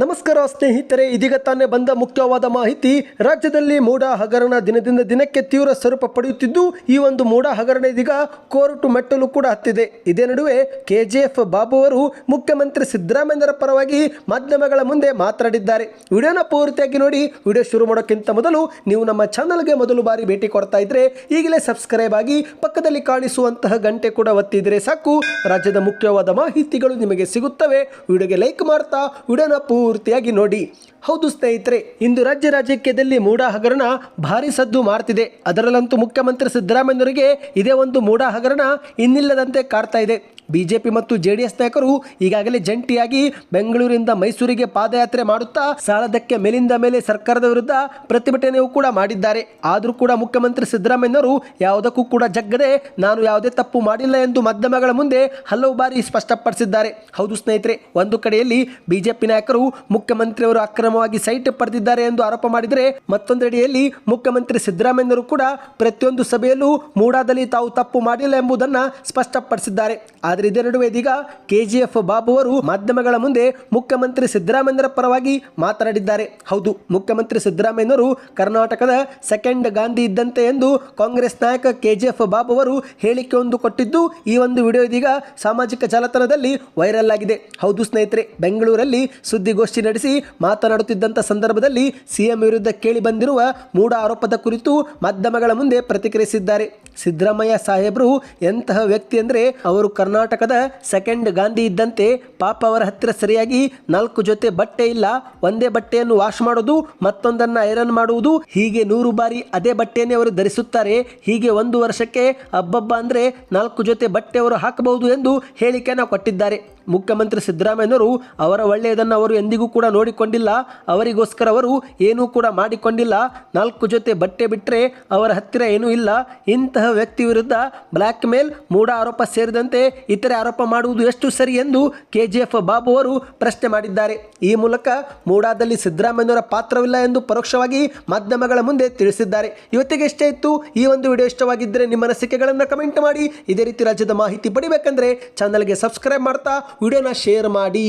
ನಮಸ್ಕಾರ ಸ್ನೇಹಿತರೆ, ಇದೀಗ ತಾನೇ ಬಂದ ಮುಖ್ಯವಾದ ಮಾಹಿತಿ. ರಾಜ್ಯದಲ್ಲಿ ಮೂಡ ಹಗರಣ ದಿನದಿಂದ ದಿನಕ್ಕೆ ತೀವ್ರ ಸ್ವರೂಪ ಪಡೆಯುತ್ತಿದ್ದು, ಈ ಒಂದು ಮೂಡ ಹಗರಣ ಇದೀಗ ಕೋರ್ಟು ಮೆಟ್ಟಲು ಕೂಡ ಹತ್ತಿದೆ. ಇದೇ ನಡುವೆ ಕೆಜಿಎಫ್ ಬಾಬು ಅವರು ಮುಖ್ಯಮಂತ್ರಿ ಸಿದ್ದರಾಮಯ್ಯರ ಪರವಾಗಿ ಮಾಧ್ಯಮಗಳ ಮುಂದೆ ಮಾತನಾಡಿದ್ದಾರೆ. ವಿಡಿಯೋನ ಪೂರ್ತಿಯಾಗಿ ನೋಡಿ, ವಿಡಿಯೋ ಶುರು ಮಾಡೋಕ್ಕಿಂತ ಮೊದಲು ನೀವು ನಮ್ಮ ಚಾನಲ್ಗೆ ಮೊದಲು ಬಾರಿ ಭೇಟಿ ಕೊಡ್ತಾ ಇದ್ರೆ, ಈಗಲೇ ಸಬ್ಸ್ಕ್ರೈಬ್ ಆಗಿ ಪಕ್ಕದಲ್ಲಿ ಕಾಣಿಸುವಂತಹ ಗಂಟೆ ಕೂಡ ಒತ್ತಿದ್ರೆ ಸಾಕು. ರಾಜ್ಯದ ಮುಖ್ಯವಾದ ಮಾಹಿತಿಗಳು ನಿಮಗೆ ಸಿಗುತ್ತವೆ. ವಿಡಿಯೋಗೆ ಲೈಕ್ ಮಾಡ್ತಾ, ವಿಡಿಯೋನ ಪೂರ್ತಿಯಾಗಿ ನೋಡಿ. ಹೌದು ಸ್ನೇಹಿತರೆ, ಇಂದು ರಾಜ್ಯ ರಾಜಕೀಯದಲ್ಲಿ ಮೂಡ ಹಗರಣ ಭಾರಿ ಸದ್ದು ಮಾಡ್ತಿದೆ ಅದರಲ್ಲಂತೂ ಮುಖ್ಯಮಂತ್ರಿ ಸಿದ್ದರಾಮಯ್ಯನವರಿಗೆ ಇದೇ ಒಂದು ಮೂಡ ಹಗರಣ ಇನ್ನಿಲ್ಲದಂತೆ ಕಾಡ್ತಾ ಇದೆ. ಬಿಜೆಪಿ ಮತ್ತು ಜೆಡಿಎಸ್ ನಾಯಕರು ಈಗಾಗಲೇ ಜಂಟಿಯಾಗಿ ಬೆಂಗಳೂರಿಂದ ಮೈಸೂರಿಗೆ ಪಾದಯಾತ್ರೆ ಮಾಡುತ್ತಾ ಸಾಲದಕ್ಕೆ ಮೇಲಿಂದ ಮೇಲೆ ಸರ್ಕಾರದ ವಿರುದ್ಧ ಪ್ರತಿಭಟನೆಯೂ ಕೂಡ ಮಾಡಿದ್ದಾರೆ. ಆದರೂ ಕೂಡ ಮುಖ್ಯಮಂತ್ರಿ ಸಿದ್ದರಾಮಯ್ಯನವರು ಯಾವುದಕ್ಕೂ ಕೂಡ ಜಗ್ಗದೆ ನಾನು ಯಾವುದೇ ತಪ್ಪು ಮಾಡಿಲ್ಲ ಎಂದು ಮಾಧ್ಯಮಗಳ ಮುಂದೆ ಹಲವು ಬಾರಿ ಸ್ಪಷ್ಟಪಡಿಸಿದ್ದಾರೆ. ಹೌದು ಸ್ನೇಹಿತರೆ, ಒಂದು ಕಡೆಯಲ್ಲಿ ಬಿಜೆಪಿ ನಾಯಕರು ಮುಖ್ಯಮಂತ್ರಿಯವರು ಅಕ್ರಮವಾಗಿ ಸೈಟ್ ಪಡೆದಿದ್ದಾರೆ ಎಂದು ಆರೋಪ ಮಾಡಿದರೆ ಮತ್ತೊಂದೆಡೆಯಲ್ಲಿ ಮುಖ್ಯಮಂತ್ರಿ ಸಿದ್ದರಾಮಯ್ಯನವರು ಕೂಡ ಪ್ರತಿಯೊಂದು ಸಭೆಯಲ್ಲೂ ಮೂಡಾದಲ್ಲಿ ತಾವು ತಪ್ಪು ಮಾಡಿಲ್ಲ ಎಂಬುದನ್ನು ಸ್ಪಷ್ಟಪಡಿಸಿದ್ದಾರೆ. ಆದರೆ ಇದರ ನಡುವೆ ಇದೀಗ ಕೆಜಿಎಫ್ ಬಾಬು ಅವರು ಮಾಧ್ಯಮಗಳ ಮುಂದೆ ಮುಖ್ಯಮಂತ್ರಿ ಸಿದ್ದರಾಮಯ್ಯರ ಪರವಾಗಿ ಮಾತನಾಡಿದ್ದಾರೆ. ಹೌದು, ಮುಖ್ಯಮಂತ್ರಿ ಸಿದ್ದರಾಮಯ್ಯನವರು ಕರ್ನಾಟಕದ ಸೆಕೆಂಡ್ ಗಾಂಧಿ ಇದ್ದಂತೆ ಎಂದು ಕಾಂಗ್ರೆಸ್ ನಾಯಕ ಕೆಜಿಎಫ್ ಬಾಬು ಅವರು ಹೇಳಿಕೆಯೊಂದು ಕೊಟ್ಟಿದ್ದು, ಈ ಒಂದು ವಿಡಿಯೋ ಇದೀಗ ಸಾಮಾಜಿಕ ಜಾಲತಾಣದಲ್ಲಿ ವೈರಲ್ ಆಗಿದೆ. ಹೌದು ಸ್ನೇಹಿತರೆ, ಬೆಂಗಳೂರಲ್ಲಿ ಸುದ್ದಿಗೋಷ್ಠಿ ನಡೆಸಿ ಮಾತನಾಡುತ್ತಿದ್ದಂಥ ಸಂದರ್ಭದಲ್ಲಿ ಸಿಎಂ ವಿರುದ್ಧ ಕೇಳಿ ಬಂದಿರುವ ಮೂಢ ಆರೋಪದ ಕುರಿತು ಮಾಧ್ಯಮಗಳ ಮುಂದೆ ಪ್ರತಿಕ್ರಿಯಿಸಿದ್ದಾರೆ. ಸಿದ್ದರಾಮಯ್ಯ ಸಾಹೇಬರು ಎಂತಹ ವ್ಯಕ್ತಿ ಅಂದರೆ ಅವರು ಕರ್ನಾಟಕದ ಸೆಕೆಂಡ್ ಗಾಂಧಿ ಇದ್ದಂತೆ ಪಾಪ ಅವರ ಹತ್ತಿರ ಸರಿಯಾಗಿ ನಾಲ್ಕು ಜೊತೆ ಬಟ್ಟೆ ಇಲ್ಲ. ಒಂದೇ ಬಟ್ಟೆಯನ್ನು ವಾಶ್ ಮಾಡೋದು, ಮತ್ತೊಂದನ್ನು ಐರನ್ ಮಾಡುವುದು, ಹೀಗೆ ನೂರು ಬಾರಿ ಅದೇ ಬಟ್ಟೆಯನ್ನೇ ಅವರು ಧರಿಸುತ್ತಾರೆ. ಹೀಗೆ ಒಂದು ವರ್ಷಕ್ಕೆ ಹಬ್ಬಬ್ಬ ಅಂದರೆ ನಾಲ್ಕು ಜೊತೆ ಬಟ್ಟೆ ಅವರು ಹಾಕಬಹುದು ಎಂದು ಹೇಳಿಕೆಯನ್ನು ಕೊಟ್ಟಿದ್ದಾರೆ. ಮುಖ್ಯಮಂತ್ರಿ ಸಿದ್ದರಾಮಯ್ಯನವರು ಅವರ ಒಳ್ಳೆಯದನ್ನು ಅವರು ಎಂದಿಗೂ ಕೂಡ ನೋಡಿಕೊಂಡಿಲ್ಲ. ಅವರಿಗೋಸ್ಕರ ಅವರು ಏನೂ ಕೂಡ ಮಾಡಿಕೊಂಡಿಲ್ಲ. ನಾಲ್ಕು ಜೊತೆ ಬಟ್ಟೆ ಬಿಟ್ಟರೆ ಅವರ ಹತ್ತಿರ ಏನೂ ಇಲ್ಲ. ಇಂತಹ ವ್ಯಕ್ತಿ ವಿರುದ್ಧ ಬ್ಲ್ಯಾಕ್ ಮೇಲ್ ಆರೋಪ ಸೇರಿದಂತೆ ಇತರೆ ಆರೋಪ ಮಾಡುವುದು ಎಷ್ಟು ಸರಿ ಎಂದು ಕೆಜಿಎಫ್ ಬಾಬು ಅವರು ಪ್ರಶ್ನೆ ಮಾಡಿದ್ದಾರೆ. ಈ ಮೂಲಕ ಮೂಡಾದಲ್ಲಿ ಸಿದ್ದರಾಮಯ್ಯನವರ ಪಾತ್ರವಿಲ್ಲ ಎಂದು ಪರೋಕ್ಷವಾಗಿ ಮಾಧ್ಯಮಗಳ ಮುಂದೆ ತಿಳಿಸಿದ್ದಾರೆ. ಇವತ್ತಿಗೆ ಇಷ್ಟೇ ಇತ್ತು. ಈ ಒಂದು ವಿಡಿಯೋ ಇಷ್ಟವಾಗಿದ್ದರೆ ನಿಮ್ಮ ಅನಿಸಿಕೆಗಳನ್ನು ಕಮೆಂಟ್ ಮಾಡಿ. ಇದೇ ರೀತಿ ರಾಜ್ಯದ ಮಾಹಿತಿ ಪಡಿಬೇಕಂದ್ರೆ ಚಾನಲ್ಗೆ ಸಬ್ಸ್ಕ್ರೈಬ್ ಮಾಡ್ತಾ ವಿಡಿಯೋನ ಶೇರ್ ಮಾಡಿ.